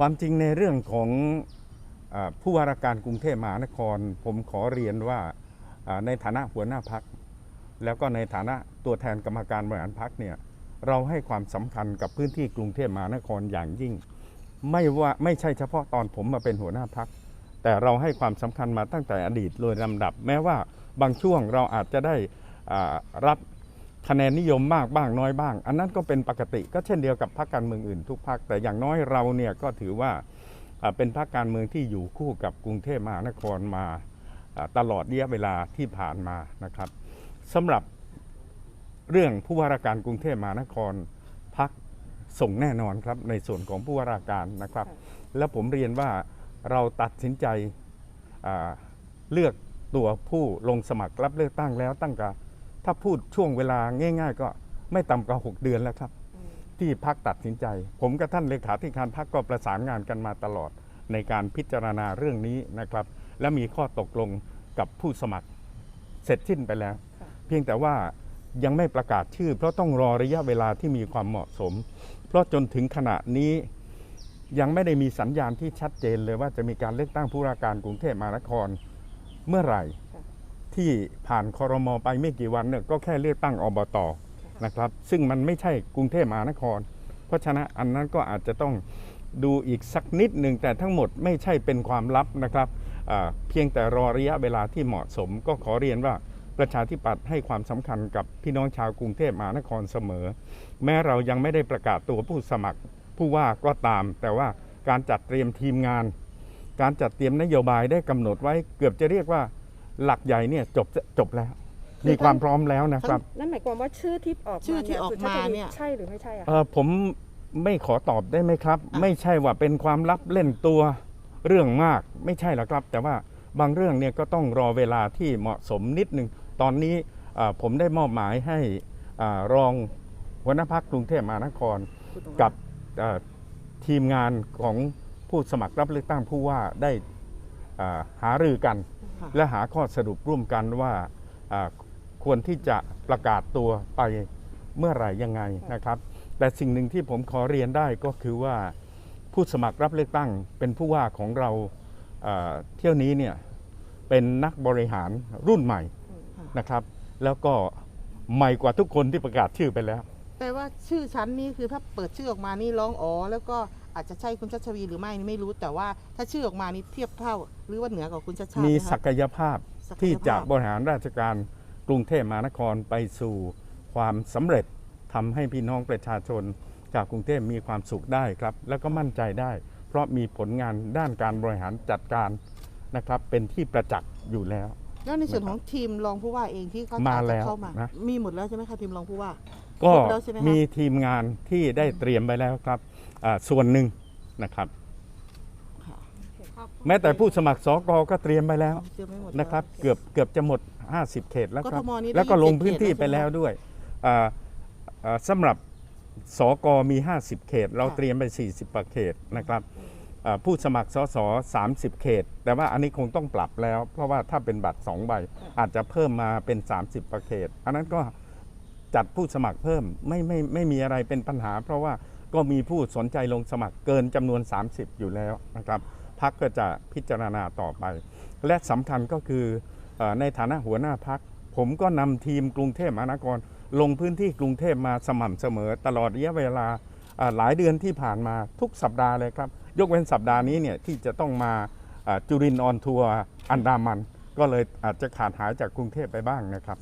ความจริงในเรื่องของอผู้ว่าราชการกรุงเทพมหานคร ผมขอเรียนว่าในฐานะหัวหน้าพัก แล้วก็ในฐานะตัวแทนกรรมการบริหารพักเนี่ยเราให้ความสำคัญกับพื้นที่กรุงเทพมหานครอย่างยิ่ง ไม่ว่าไม่ใช่เฉพาะตอนผมมาเป็นหัวหน้าพัก แต่เราให้ความสำคัญมาตั้งแต่อดีตโดยลำดับ แม้ว่าบางช่วงเราอาจจะได้รับ คะแนนนิยมมากบ้างน้อยบ้าง อันนั้นก็เป็นปกติก็เช่นเดียวกับพรรคการเมืองอื่นทุกพรรคแต่อย่างน้อยเราเนี่ยก็ถือว่าเป็นพรรคการเมืองที่อยู่คู่กับกรุงเทพมหานครมาตลอดระยะเวลาที่ผ่านมานะครับสำหรับเรื่องผู้ว่าราชการกรุงเทพมหานครพักส่งแน่นอนครับในส่วนของผู้ว่าราชการนะครับ แล้วผมเรียนว่าเราตัดสินใจเลือกตัวผู้ลงสมัครรับเลือกตั้งแล้วตั้งแต่ ถ้าพูดช่วงเวลาง่าย ๆ ก็ไม่ต่ำกว่า6เดือนแล้วครับ ที่พักตัดสินใจ ผมกับท่านเลขาธิการพักก็ประสานงานกันมาตลอด ในการพิจารณาเรื่องนี้นะครับ และมีข้อตกลงกับผู้สมัครเสร็จสิ้นไปแล้ว เพียงแต่ว่ายังไม่ประกาศชื่อ เพราะต้องรอระยะเวลาที่มีความเหมาะสม เพราะจนถึงขณะนี้ยังไม่ได้มีสัญญาณที่ชัดเจนเลยว่าจะมีการเลือกตั้งผู้ว่าการกรุงเทพมหานครเมื่อไหร่ค่ะ ที่ผ่านคอรมอไปไม่กี่วันเนี่ยก็แค่เลือกตั้งอบตนะครับ ซึ่งมันไม่ใช่กรุงเทพมหานคร เพราะฉะนั้นอันนั้นก็อาจจะต้องดูอีกสักนิดหนึ่งแต่ทั้งหมดไม่ใช่เป็นความลับนะครับอ่าเพียงแต่รอระยะเวลาที่เหมาะสม ก็ขอเรียนว่าประชาธิปัตย์ให้ความสำคัญกับพี่น้องชาวกรุงเทพมหานครเสมอ แม้เรายังไม่ได้ประกาศตัวผู้สมัครผู้ว่าก็ตาม แต่ว่าการจัดเตรียมทีมงาน การจัดเตรียมนโยบายได้กำหนดไว้เกือบจะเรียกว่า หลักใหญ่เนี่ยจบจบแล้ว มีความพร้อมแล้วนะครับ นั่นหมายความว่าชื่อที่ออกมาชื่อที่ออกคุณชัชมาวีเนี่ย ใช่หรือไม่ใช่อะเออผมไม่ขอตอบได้ไหมครับอะไม่ใช่ว่าเป็นความลับเล่นตัวเรื่องมากไม่ใช่หรอกครับ แต่ว่าบางเรื่องเนี่ยก็ต้องรอเวลาที่เหมาะสมนิดหนึ่งตอนนี้อ่าผมได้มอบหมายให้อ่ารองหัวหน้าพักกรุงเทพมหานคร กับเอ่อทีมงานของผู้สมัครรับเลือกตั้งผู้ว่าได้อ่า หารือกันค่ะและหาข้อสรุปร่วมกันว่าอ่าควรที่จะประกาศตัวไปเมื่อไหร่ยังไงนะครับ แต่สิ่งหนึ่งที่ผมขอเรียนได้ก็คือว่าผู้สมัครรับเลือกตั้งเป็นผู้ว่าของเราเอ่อเที่ยวนี้เนี่ยเป็นนักบริหารรุ่นใหม่นะครับ แล้วก็ใหม่กว่าทุกคนที่ประกาศชื่อไปแล้วแปลว่าชื่อฉันนี่คือถ้าเปิดชื่อออกมานี่ร้องอ๋อแล้วก็ อาจจะใช่คุณชัชวีหรือไม่นี่ไม่รู้แต่ว่าถ้าชื่อออกมานี่เทียบเท่า หรือว่าเหนือกว่าคุณชัชชาติมีไหคะ ศักยภาพศักยภาพ ที่จะบริหารราชการกรุงเทพมหานครไปสู่ความสำเร็จทำให้พี่น้องประชาชนจากกรุงเทพมีความสุขได้ครับ แล้วก็มั่นใจได้ เพราะมีผลงานด้านการบริหารจัดการนะครับเป็นที่ประจักษ์อยู่แล้ว แล้วในส่วนของทีมรองผู้ว่าเองที่เขามาจะแล้วเข้ามานะ มีหมดแล้วใช่ไหมคะทีมรองผู้ว่า ก็ครบแล้วใช่ไหมคะ มีทีมงานที่ได้เตรียมไปแล้วครับ อ่าส่วนหนึ่งนะครับแม้แต่ผู้สมัครสกก็เตรียมไปแล้วเตรียมไว้หมดนะครับแล้วเกือบเกือบจะหมด 50 เขตแล้วครับกทมนี่ได้แล้วก็ลง27พื้นที่เขตไปแล้วแล้วใช่ไหมด้วยอ่าอ่าสำหรับสกมี 50 เขต เราค่ะ เตรียมไป 40กว่าเขตนะครับอ่าผู้สมัครสส30 เขต แต่ว่าอันนี้คงต้องปรับแล้ว เพราะว่าถ้าเป็นบัตร2ใบอาจจะเพิ่มมาเป็น 30กว่าเขต อันนั้นก็จัดผู้สมัครเพิ่มไม่ไม่ไม่มีอะไรเป็นปัญหา เพราะว่า ก็มีผู้สนใจลงสมัครเกินจำนวน 30 อยู่แล้วนะครับพักก็จะพิจารณาต่อไป และสำคัญก็คืออในฐานะหัวหน้าพัก ผมก็นำทีมกรุงเทพมหานครลงพื้นที่กรุงเทพมาสม่ำเสมอ ตลอดระยะเวลาหลายเดือนที่ผ่านมาทุกสัปดาห์เลยครับ ยกเว้นสัปดาห์นี้เนี่ยที่จะต้องมาจุรินออนทัวร์อันดามัน ก็เลยอาจจะขาดหายจากกรุงเทพไปบ้างนะครับ